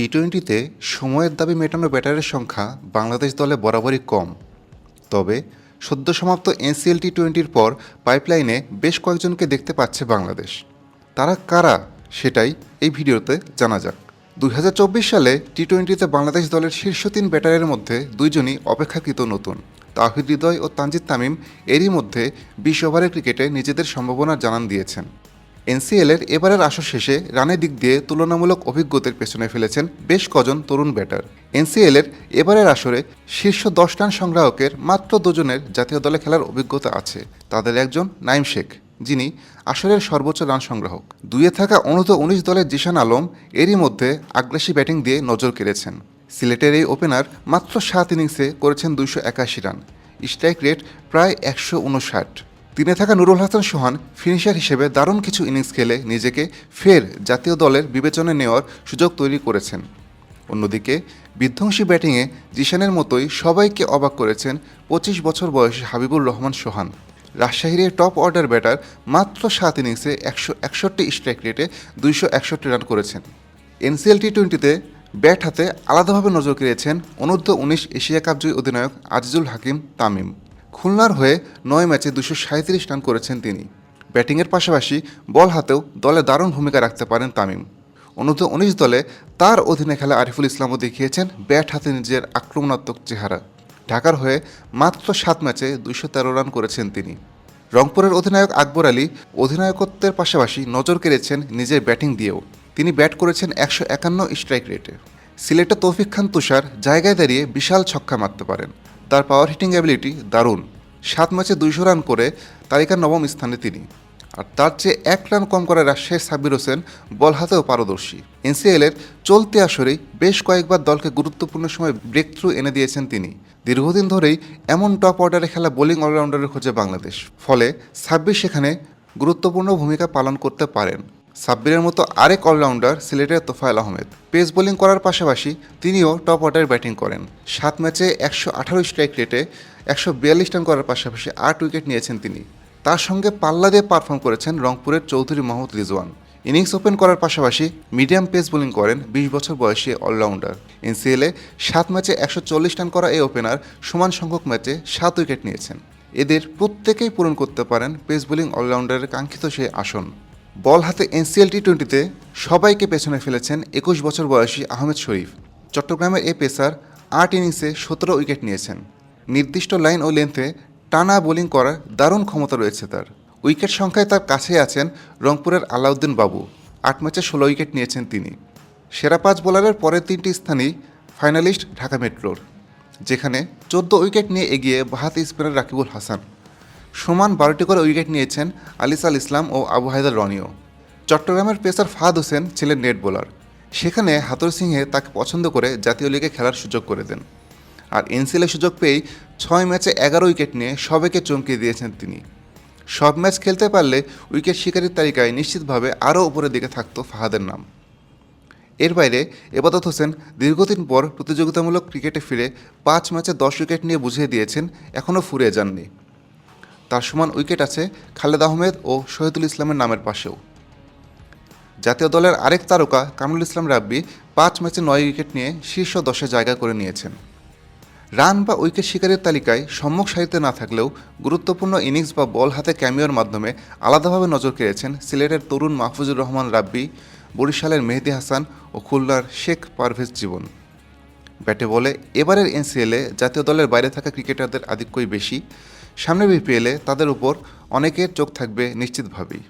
টি টোয়েন্টিতে সময়ের দাবি মেটানো ব্যাটারের সংখ্যা বাংলাদেশ দলে বরাবরই কম। তবে সদ্য সমাপ্ত এনসিএল টি টোয়েন্টির পর পাইপলাইনে বেশ কয়েকজনকে দেখতে পাচ্ছে বাংলাদেশ। তারা কারা সেটাই এই ভিডিওতে জানা যাক। দুই হাজার চব্বিশ সালে টি টোয়েন্টিতে বাংলাদেশ দলের শীর্ষ তিন ব্যাটারের মধ্যে দুইজনই অপেক্ষাকৃত নতুন। তাহিদ হৃদয় ও তানজিদ তামিম এরই মধ্যে বিশ ওভারের ক্রিকেটে নিজেদের সম্ভাবনা জানান দিয়েছেন। এনসিএলের এবারের আসর শেষে রানের দিক দিয়ে তুলনামূলক অভিজ্ঞতার পেছনে ফেলেছেন বেশ কজন তরুণ ব্যাটার। এনসিএলের এবারের আসরে শীর্ষ দশ রান সংগ্রাহকের মাত্র দুজনের জাতীয় দলে খেলার অভিজ্ঞতা আছে। তাদের একজন নাইম শেখ, যিনি আসরের সর্বোচ্চ রান সংগ্রাহক। দুইয়ে থাকা অনূর্ধ্ব উনিশ দলের জিশান আলম এরই মধ্যে আগ্রাসী ব্যাটিং দিয়ে নজর কেড়েছেন। সিলেটের এই ওপেনার মাত্র সাত ইনিংসে করেছেন দুইশো একাশি রান। স্ট্রাইক রেট প্রায় একশো উনষাট। তিনে থাকা নুরুল হাসান সোহান ফিনিশার হিসেবে দারুণ কিছু ইনিংস খেলে নিজেকে ফের জাতীয় দলের বিবেচনায় নেওয়ার সুযোগ তৈরি করেছেন। অন্যদিকে, বিধ্বংসী ব্যাটিংয়ে জিশানের মতোই সবাইকে অবাক করেছেন পঁচিশ বছর বয়সী হাবিবুর রহমান সোহান। রাজশাহীর টপ অর্ডার ব্যাটার মাত্র সাত ইনিংসে একশো একষট্টি স্ট্রাইক রেটে দুইশো একষট্টি রান করেছেন। এনসিএল টি টোয়েন্টিতে ব্যাট হাতে আলাদাভাবে নজর কেড়েছেন অনূর্ধ্ব উনিশ এশিয়া কাপ জয়ী অধিনায়ক আজিজুল হাকিম তামিম। খুলনার হয়ে নয় ম্যাচে দুশো সাঁত্রিশ রান করেছেন তিনি। ব্যাটিংয়ের পাশাপাশি বল হাতেও দলে দারুণ ভূমিকা রাখতে পারেন তামিম। অনূর্ধ্ব উনিশ দলে তার অধীনে খেলা আরিফুল ইসলামও দেখিয়েছেন ব্যাট হাতে নিজের আক্রমণাত্মক চেহারা। ঢাকার হয়ে মাত্র সাত ম্যাচে দুশো তেরো রান করেছেন তিনি। রংপুরের অধিনায়ক আকবর আলী অধিনায়কত্বের পাশাপাশি নজর কেড়েছেন নিজের ব্যাটিং দিয়েও। তিনি ব্যাট করেছেন একশো একান্ন স্ট্রাইক রেটে। সিলেটে তৌফিক খান তুষার জায়গায় দাঁড়িয়ে বিশাল ছক্কা মারতে পারেন। তার পাওয়ার হিটিং অ্যাবিলিটি দারুণ। সাত ম্যাচে দুইশো রান করে তালিকার নবম স্থানে তিনি। আর তার চেয়ে এক রান কম করে রাজশাহীর সাব্বির হোসেন বল হাতেও পারদর্শী। এনসিএলের চলতি আসরেই বেশ কয়েকবার দলকে গুরুত্বপূর্ণ সময় ব্রেক থ্রু এনে দিয়েছেন তিনি। দীর্ঘদিন ধরেই এমন টপ অর্ডারে খেলা বোলিং অলরাউন্ডারের খোঁজে বাংলাদেশ। ফলে সাব্বির সেখানে গুরুত্বপূর্ণ ভূমিকা পালন করতে পারেন। সাব্বিরের মতো আরেক অলরাউন্ডার সিলেটের তোফায়েল আহমেদ। পেস বোলিং করার পাশাপাশি তিনিও টপ অর্ডার ব্যাটিং করেন। সাত ম্যাচে একশো আঠারো স্ট্রাইক রেটে একশো বিয়াল্লিশ রান করার পাশাপাশি আট উইকেট নিয়েছেন তিনি। তার সঙ্গে পাল্লা দিয়ে পারফর্ম করেছেন রংপুরের চৌধুরী মাহমুদ রিজওয়ান। ইনিংস ওপেন করার পাশাপাশি মিডিয়াম পেস বোলিং করেন বিশ বছর বয়সী অলরাউন্ডার। এনসিএলে সাত ম্যাচে একশো চল্লিশ রান করা এই ওপেনার সমান সংখ্যক ম্যাচে সাত উইকেট নিয়েছেন। এদের প্রত্যেকেই পূরণ করতে পারেন পেস বোলিং অলরাউন্ডারের কাঙ্ক্ষিত সেই আসন। বল হাতে এনসিএল টি টোয়েন্টিতে সবাইকে পেছনে ফেলেছেন একুশ বছর বয়সী আহমেদ শরীফ। চট্টগ্রামের এ পেসার আট ইনিংসে সতেরো উইকেট নিয়েছেন। নির্দিষ্ট লাইন ও লেন্থে টানা বোলিং করার দারুণ ক্ষমতা রয়েছে তার। উইকেট সংখ্যায় তার কাছেই আছেন রংপুরের আলাউদ্দিন বাবু। আট ম্যাচে ষোলো উইকেট নিয়েছেন তিনি। সেরা পাঁচ বোলারের পরের তিনটি স্থানই ফাইনালিস্ট ঢাকা মেট্রোর, যেখানে চোদ্দ উইকেট নিয়ে এগিয়ে বাহাতি স্পিনার রাকিবুল হাসান। সমান বারোটি করে উইকেট নিয়েছেন আলিস আল ইসলাম ও আবু হায়দার রনিও। চট্টগ্রামের পেসার ফাহাদ হোসেন ছিলেন নেট বোলার। সেখানে হাতর সিংহে তাকে পছন্দ করে জাতীয় লিগে খেলার সুযোগ করে দেন। আর এনসিএলে সুযোগ পেয়েই ছয় ম্যাচে এগারো উইকেট নিয়ে সবাইকে চমকে দিয়েছেন তিনি। সব ম্যাচ খেলতে পারলে উইকেট শিকারীর তালিকায় নিশ্চিতভাবে আরও উপরের দিকে থাকত ফাহাদের নাম। এর বাইরে এবাদত হোসেন দীর্ঘদিন পর প্রতিযোগিতামূলক ক্রিকেটে ফিরে পাঁচ ম্যাচে দশ উইকেট নিয়ে বুঝিয়ে দিয়েছেন, এখনও ফুরিয়ে যাননি। তার সমান উইকেট আছে খালেদ আহমেদ ও শহীদুল ইসলামের নামের পাশেও। জাতীয় দলের আরেক তারকা কামরুল ইসলাম রাব্বি পাঁচ ম্যাচে নয় উইকেট নিয়ে শীর্ষ দশে জায়গা করে নিয়েছেন। রান বা উইকেট শিকারের তালিকায় সম্মুখ সারিতে না থাকলেও গুরুত্বপূর্ণ ইনিংস বা বল হাতে ক্যামিওর মাধ্যমে আলাদাভাবে নজর কেড়েছেন সিলেটের তরুণ মাহফুজুর রহমান রাব্বি, বরিশালের মেহেদি হাসান ও খুলনার শেখ পারভেজ জীবন। ব্যাটে বলে, এবারের এনসিএলে জাতীয় দলের বাইরে থাকা ক্রিকেটারদের আধিক্যই বেশি। সামনে বিপিএলে তাদের উপর অনেকের চোখ থাকবে নিশ্চিতভাবেই।